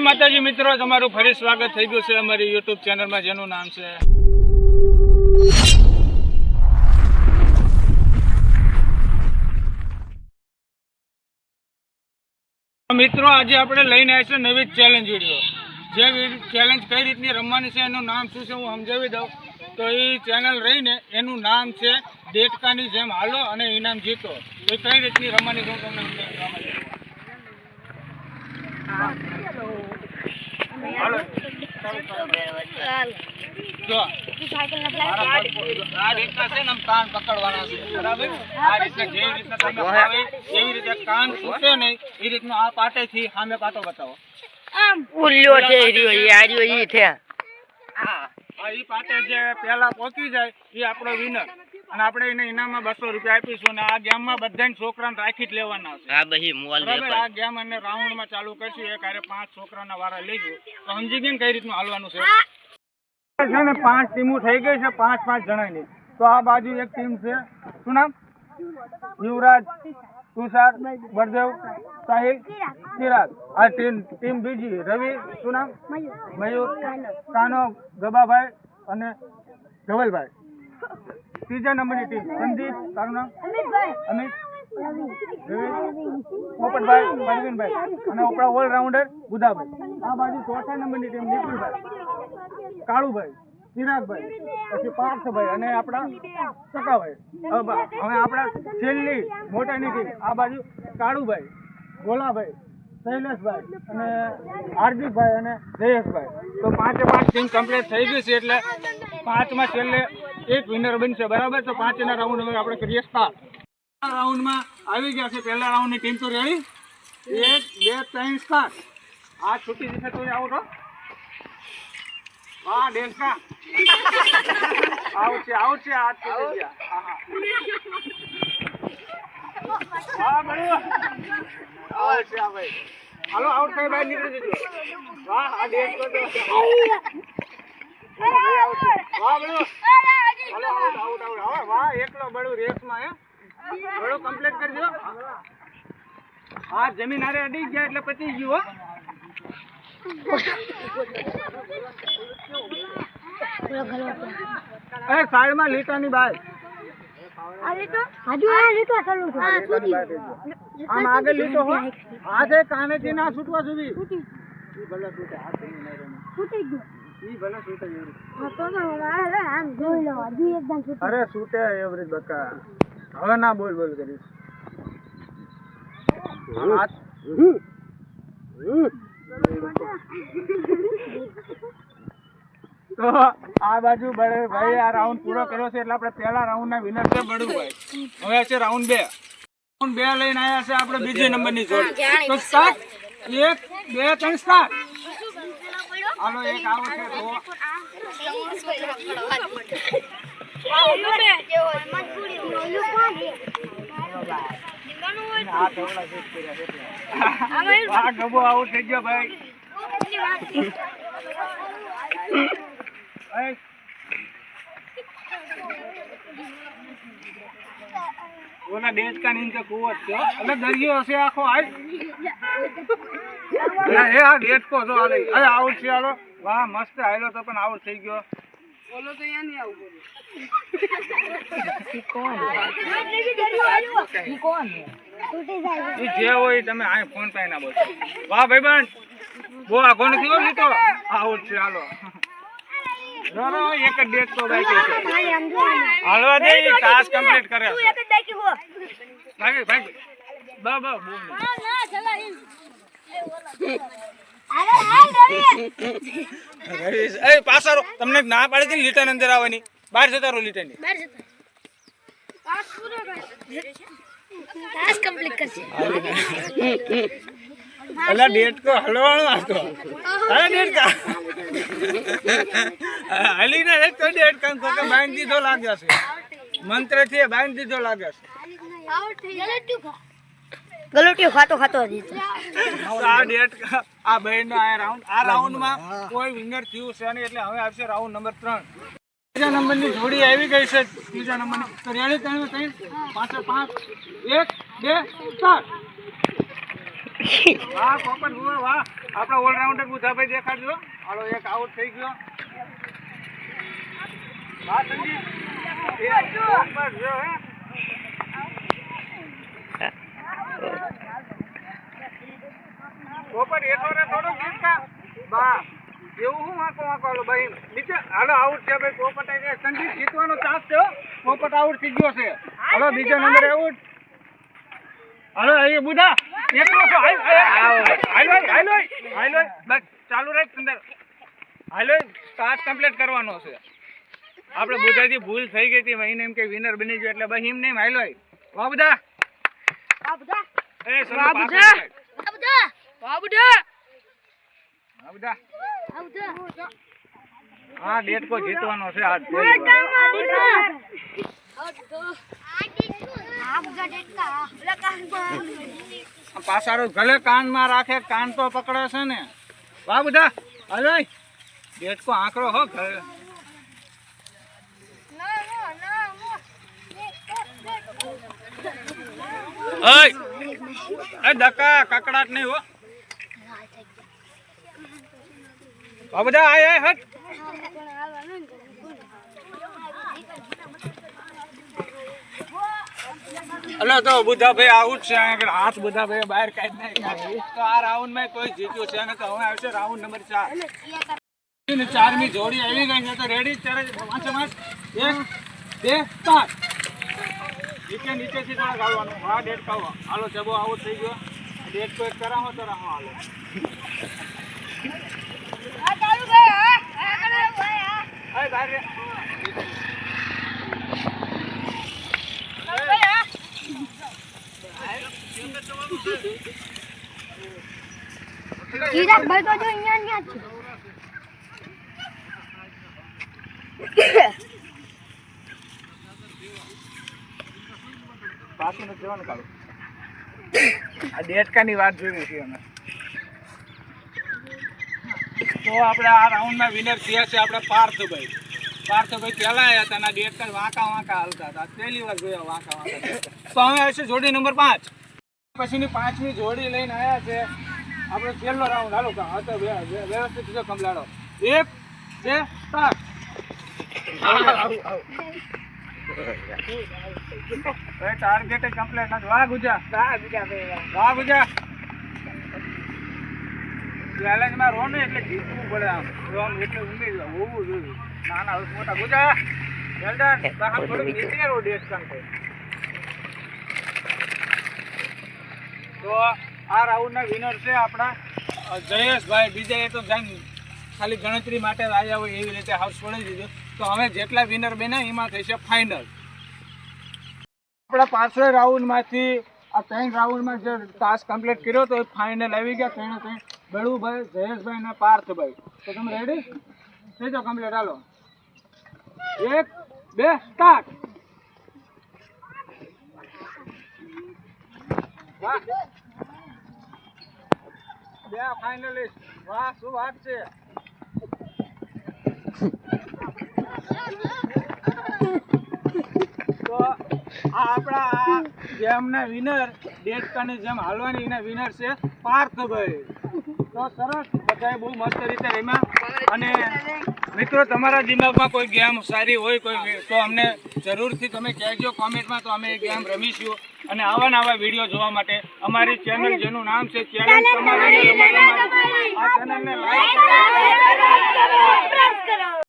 માતાજી મિત્રો, તમારું ફરી સ્વાગત થઈ ગયું છે અમારી યુટ્યુબ ચેનલમાં, જેનું નામ છે મિત્રો, આજે આપણે લઈને આવ્યા છે નવી ચેલેન્જ વીડિયો જે ચેલેન્જ કઈ રીતની રમવાની છે, એનું નામ શું છે, હું સમજાવી દઉં. તો એ ચેનલ રહીને એનું નામ છે દેડકાની જેમ હાલો અને ઇનામ જીતો. એ કઈ રીતની રમવાની છે, હું તમને સમજાવી ઉલ્યો છે રહ્યો આર્યો ઈ છે. હા એ પાટે જે પહેલા પહોંચી જાય એ આપણો વિનર અને આપણે એને ઇનામમાં બસો રૂપિયા આપીશું અને આ ગેમમાં બધાને છોકરાને રાખી જ લેવાના છે. આ બહી મોલ બરાબર આ ગેમ અને રાઉન્ડમાં ચાલુ કરશું એક હારે પાંચ છોકરાના વારા લઈશું. તો સમજી ગયા ને કઈ રીતનું હાલવાનું છે? છે ને પાંચ ટીમો થઈ ગઈ છે પાંચ પાંચ જણાની. તો આ બાજુ એક ટીમ છે. શું નામ? યુવરાજ તુષાર બળદેવ સાહિલ ચિરાગ. આ ટીમ ટીમ બીજી. રવિ શું નામ? મયુર. કાનો ગબાભાઈ અને ધવલભાઈ. ત્રીજા નંબરની ટીમ. સંદીપ તારું નામ? અમિત. પોપટભાઈ પરવીનભાઈ અને આપણા ઓલરાઉન્ડર બુધાભાઈ આ બાજુ ચોથા નંબરની ટીમ નિખિલભાઈ કાળુભાઈ ચિરાગભાઈ પછી પાર્થભાઈ અને આપણા સકાભાઈ હવે હવે આપણા છેલ્લી મોટાની ટીમ. આ બાજુ કાળુભાઈ ભોલાભાઈ શૈલેષભાઈ અને હાર્દિકભાઈ અને જયેશભાઈ. તો પાંચે પાંચ ટીમ કમ્પ્લીટ થઈ ગઈ છે એટલે પાંચમાં છેલ્લે એક વિનર બનશે બરાબર? તો પાંચના રાઉન્ડ હવે આપણે કરીએ સ્ટાર્ટ રાઉન્ડમાં આવી ગયા છે પહેલા રાઉન્ડની ટીમ તો રેડી એક બે ત્રણ સ્ટાર્ટ આ છૂટી જશે તો આવો તો વાહ ડેલ્ટા આઉટ છે આવું છે આ છૂટી ગયા. હા હા. છે આ ભાઈ. હાલો આઉટ થઈ બહાર નીકળી જજો. વાહ આ ડેન્સ તો ભાઈ out વાહ બળ્યો હાલો આઉટ આઉટ આઉટ. હવે વાહ એકલો બળું રેસમાં હે? બળું કમ્પ્લીટ કરજો હા જમીન આરે અડી ગયા એટલે પતી ગયું હો. એ સાઈડમાં લીટાની બાય. આમ આગળ લીટો હો. હાથે કાનેથી ના છૂટવા સુધી. ઈ ભલે છૂટે છૂટે. અરે છૂટે એવરેજ બકા. હવે ના બોલ બોલ કરીશ. હાથ. તો આ બાજુ બળે ભાઈ આ રાઉન્ડ પૂરો કર્યો છે એટલે આપણે પહેલા રાઉન્ડ ના વિનર છે બળુભાઈ. હવે છે રાઉન્ડ બે. રાઉન્ડ બે લઈને આવ્યા છે આપણે બીજી નંબરની જોડ. તો સ્ટાર્ટ એક બે ત્રણ સ્ટાર્ટ હાલો એક આવો છે આઉટ થઈ ગયો ભાઈ. ઓલા ડેચકા નીચે કૂવો જ છે. એટલે દરિયો હશે આખો આય એ આ ડેચકો છો હાલે અરે આઉટ છે હાલો વાહ મસ્ત આવેલો તો પણ આઉટ થઈ ગયો. જે હોય તમે આ ફોન પાસે ના બોલશો વાહ ભાઈબંધ. બહુ આખો નથી લીધો આઉટ છે હાલો. એક જ ડેટ તો બાકી છે. હાલવા દે ટાસ્ક કમ્પ્લીટ કરે ભાઈ ભાગી બા બા પાછા રહો. તમને ના પાડે છે ને લીટન અંદર આવવાની. બહાર જતા રહો લીટન અલા ડેટ કો હલવાણો હતો. અરે ડેટ કા હલી ને એક તો ડેટ કામ તો કે બાંધી દીધો લાગ્યો છે. મંત્રથી બાંધી દીધો લાગ્યો છે. ગલોટીઓ ખાતો ખાતો જીતો આ ડેટ આ બહેનનો આ રાઉન્ડ આ રાઉન્ડમાં કોઈ વિનર થયું છે નહીં એટલે હવે આવશે રાઉન્ડ નંબર ત્રણ. ત્રીજા નંબરની જોડી આવી ગઈ છે. ત્રીજા નંબરની તો રેડી ત્રણ ત્રણ પાંચ પાંચ. એક, બે, ચાર. વાહ કોપન હુવા વાહ. આપણા ઓલરાઉન્ડર બુધાભાઈ દેખાડજો. હાલો, એક આઉટ થઈ ગયો. વાહ સંજીત એક પોપટ જો, હે. પોપટ એઠો રે થોડો ગીતકા બા એવું હું વાંકો વાંકો ભાઈ નીચે હાલો આઉટ છે ભાઈ પોપટ આવી સંજીત જીતવાનો ચાન્સ છે પોપટ આઉટ થઈ ગયો છે હાલો બીજો નંબર આઉટ હાલો અહીં બુધા એકલો છો હાલ હાલ હાલ હાલ હાલ બસ ચાલુ રાખ અંદર હાલો ટાસ્ક કમ્પ્લીટ કરવાનો છે આપણે બુધાથી ભૂલ થઈ ગઈ હતી એને એમ કે વિનર બની ગયો એટલે ભાઈ એમ નહીં હાલો વાહ બધા એ. જાય. વાહ બધા હા જીતવાનો છે આજ આ પાસારો ભલે કાનમાં રાખે કાન તો પકડે છે ને. વાહ બધા ડેટ ડેટકો આંકડો હો ઘરે ઓય એ દકા કકડાટ નહીં હો. બધા આય આય, હટ. હલો તો બુધાભાઈ આઉટ છે આગળ હાથ બુધાભાઈ બહાર કાઢી નાખ્યા તો આ રાઉન્ડમાં કોઈ જીત્યો છે અને તો હવે આવશે રાઉન્ડ નંબર ચાર. ચારમી જોડી આવી ગઈ તો રેડી ચારે, પાંચે, પાંચ. એક, બે પાંચ નીચે નીચેથી થોડા ગાળવાનું હા ખાવો હાલો ચબો આવો થઈ ગયો. ડેટ એક કરાવો તો રાહો હાલો. ચિરાગભાઈ તો જો અહીંયા ને ત્યાં તો આપણે આ રાઉન્ડમાં વિનર થયા છે આપણે પાર્થભાઈ. પાર્થભાઈ પહેલા વાંકા વાંકા હાલતા હતા. પહેલી વાર જોયા વાંકા તો હવે આવશે જોડી નંબર પાંચ. પછીની પાંચમી જોડી લઈને આવ્યા છે. આપણે છેલ્લો રાઉન્ડ હાલો હા વ્યવસ્થિત કમલાડો એક, બે, ત્રણ. હવે ટાર્ગેટ કમ્પ્લીટ નથી. વાહ ગુજા વાહ ગુજા ને એટલે જીતવું પડે આમ. રોન એટલે હોવું જોઈએ. નાના હવે મોટા. ગુજા વેલ્ડન બહાર થોડુંક નીચે રહો ડેટ કાંઠે તો આ રાઉન્ડના વિનર છે આપણા જયેશભાઈ. બીજા એ તો જાણ ખાલી ગણતરી માટે આવ્યા હોય એવી રીતે હાઉસ છોડી દીધું. તો હવે જેટલા વિનર બન્યા એમાં થશે ફાઇનલ આપણા પાછળ રાઉન્ડમાંથી આ ત્રણ રાઉન્ડમાં જે ટાસ્ક કમ્પ્લીટ કર્યો તો ફાઇનલ આવી ગયા. ત્રણે ત્રણ બળુભાઈ, જયેશભાઈ અને પાર્થભાઈ. તો તમે રેડી થઈ જાઓ કમ્પ્લીટ હાલો. એક, બે સ્ટાર્ટ વાહ. બે ફાઇનલિસ્ટ વાહ, શું વાત છે. તો આ આપણા ગેમના વિનર ડેટકાની જેમ હાલવાની એના વિનર છે પાર્થભાઈ. તો સરસ બધાએ બહુ મસ્ત રીતે રમ્યા. અને મિત્રો તમારા દિમાગમાં કોઈ ગેમ સારી હોય કોઈ તો અમને જરૂરથી તમે કહેજો કોમેન્ટમાં તો અમે એ ગેમ રમીશું. અને આવા નવા વીડિયો જોવા માટે અમારી ચેનલ જેનું નામ છે ચેનલ તમારી આ ચેનલને લાઈક કરો.